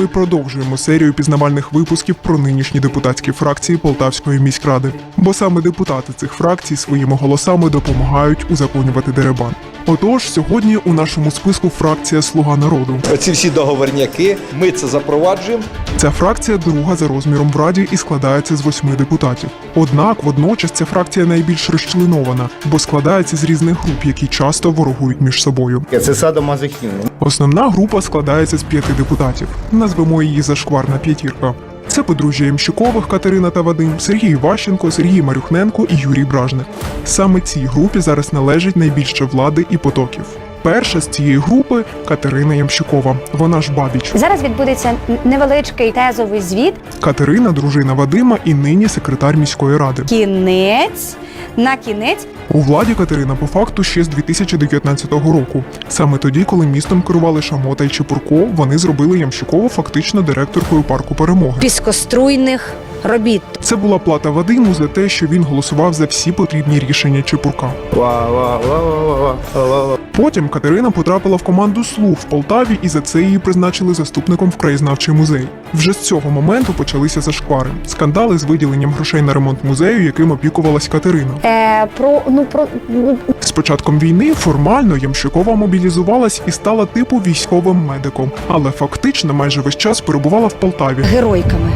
Ми продовжуємо серію пізнавальних випусків про нинішні депутатські фракції Полтавської міськради, бо саме депутати цих фракцій своїми голосами допомагають узаконювати деребан. Отож, сьогодні у нашому списку фракція Слуга народу. Оці всі договорняки, ми це запроваджуємо. Ця фракція друга за розміром в раді і складається з восьми депутатів. Однак водночас ця фракція найбільш розчленована, бо складається з різних груп, які часто ворогують між собою. Це садомазохізм. Основна група складається з п'яти депутатів. Назвемо її зашкварна п'ятірка. Це подружжя Ямщикових Катерина та Вадим, Сергій Ващенко, Сергій Марюхненко і Юрій Бражник. Саме цій групі зараз належить найбільше влади і потоків. Перша з цієї групи Катерина Ямщикова. Вона ж бабіч. Зараз відбудеться невеличкий тезовий звіт. Катерина, дружина Вадима і нині секретар міської ради. Кінець на кінець У владі Катерина по факту ще з 2019 року. Саме тоді, коли містом керували Шамота і Чепурко, вони зробили Ямщикову фактично директоркою парку перемоги. піскоструйних робіт. Це була плата Вадиму за те, що він голосував за всі потрібні рішення Чепурка. Ва-ва-ва-ва-ва-ва. Потім Катерина потрапила в команду слуг в Полтаві, і за це її призначили заступником в краєзнавчий музей. Вже з цього моменту почалися зашквари, скандали з виділенням грошей на ремонт музею, яким опікувалась Катерина. Е, про ну про ну, З початком війни формально Ямщикова мобілізувалась і стала типу військовим медиком, але фактично майже весь час перебувала в Полтаві, геройками.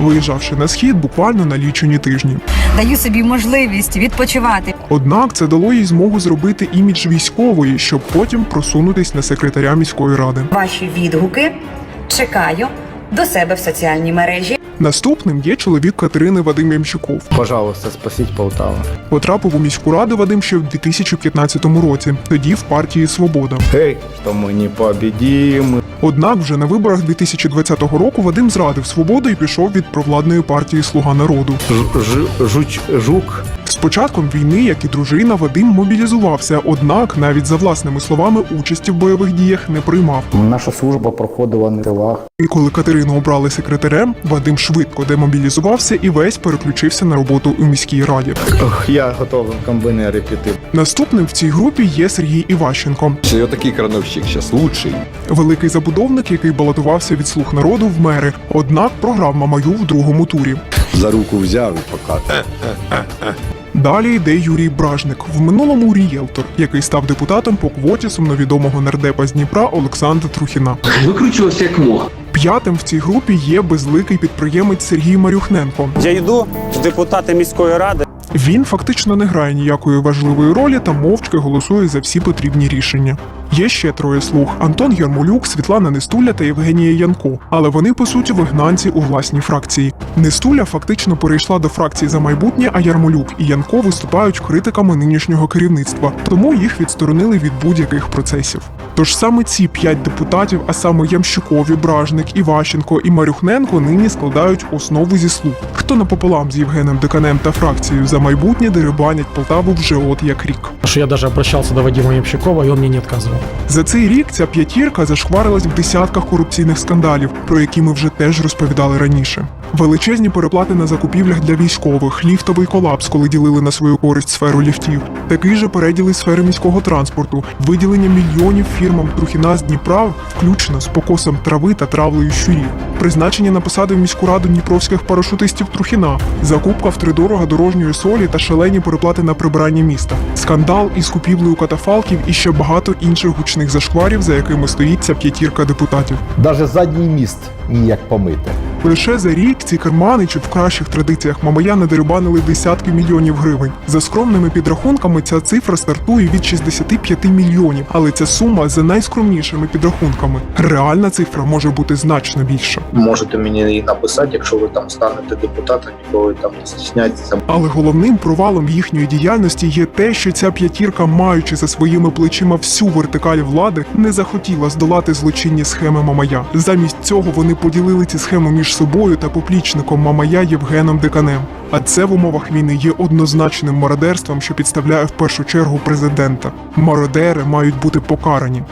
Виїжджавши на схід буквально на лічені тижні. даю собі можливість відпочивати. Однак це дало їй змогу зробити імідж військової, щоб потім просунутись на секретаря міської ради. Ваші відгуки чекаю до себе в соціальній мережі. Наступним є чоловік Катерини Вадим Ямщиков. Пожалуйста, спасіть Полтаву. Потрапив у міську раду Вадим ще в 2015 році, тоді в партії Свобода. Гей, що ми не побідімо. Однак вже на виборах 2020 року Вадим зрадив свободу і пішов від провладної партії Слуга народу. Ж- ж- Жуч, жук. З початком війни, як і дружина, Вадим мобілізувався, однак навіть за власними словами участі в бойових діях не приймав. Наша служба проходила на тилах. І коли Катерину обрали секретарем, Вадим швидко демобілізувався і весь переключився на роботу у міській раді. Ох, я готовий комбайнери піти. Наступним в цій групі є Сергій Іващенко, я такий крановщик зараз лучший. великий забудовник, який балотувався від слуг народу в мери. Однак програв Мамаю в другому турі. За руку взяв і покатав. Далі йде Юрій Бражник, в минулому рієлтор, який став депутатом по квоті сумновідомого нардепа з Дніпра Олександра Трухіна. викручувався як мог. П'ятим в цій групі є безликий підприємець Сергій Марюхненко. Я йду в депутати міської ради. Він фактично не грає ніякої важливої ролі та мовчки голосує за всі потрібні рішення. Є ще троє слуг: Антон Ярмолюк, Світлана Нестуля та Євгенія Янко. Але вони по суті вигнанці у власній фракції. Нестуля фактично перейшла до фракції за майбутнє, а Ярмолюк і Янко виступають критиками нинішнього керівництва, тому їх відсторонили від будь-яких процесів. Тож саме ці п'ять депутатів, а саме Ямщикові, Бражник, Іващенко і Марюхненко, нині складають основу зі слуг. Хто напополам з Євгеном Деканем та фракцією за майбутнє дерибанять Полтаву вже от як рік. что я даже обращался до Вадима Ямщикова, и он мне не отказывал. За цей рік ця п'ятірка зашкварилась в десятках корупційних скандалів, про які ми вже теж розповідали раніше. Величезні переплати на закупівлях для військових, ліфтовий колапс, коли ділили на свою користь сферу ліфтів, такий же переділ сфери міського транспорту, виділення мільйонів фірмам Трухіна з Дніпра, включно з покосом трави та травлею щурів, призначення на посади в міську раду дніпровських парашутистів Трухіна, закупка втридорога дорожньої солі та шалені переплати на прибирання міста, скандал із купівлею катафалків і ще багато інших гучних зашкварів, за якими стоїть ця п'ятірка депутатів. Даже задній міст ніяк помити. Лише за рік ці керманичі в кращих традиціях Мамая надерибанили десятки мільйонів гривень. За скромними підрахунками, ця цифра стартує від 65 мільйонів, але ця сума за найскромнішими підрахунками. Реальна цифра може бути значно більша. Можете мені і написати, якщо ви там станете депутатом, ніколи там не стісняйтеся. Але головним провалом їхньої діяльності є те, що ця п'ятірка, маючи за своїми плечима всю вертикаль влади, не захотіла здолати злочинні схеми Мамая. Замість цього вони поділили ці схеми між собою та поплічником Мамая Євгеном Деканем. А це в умовах війни є однозначним мародерством, що підставляє в першу чергу президента. Мародери мають бути покарані.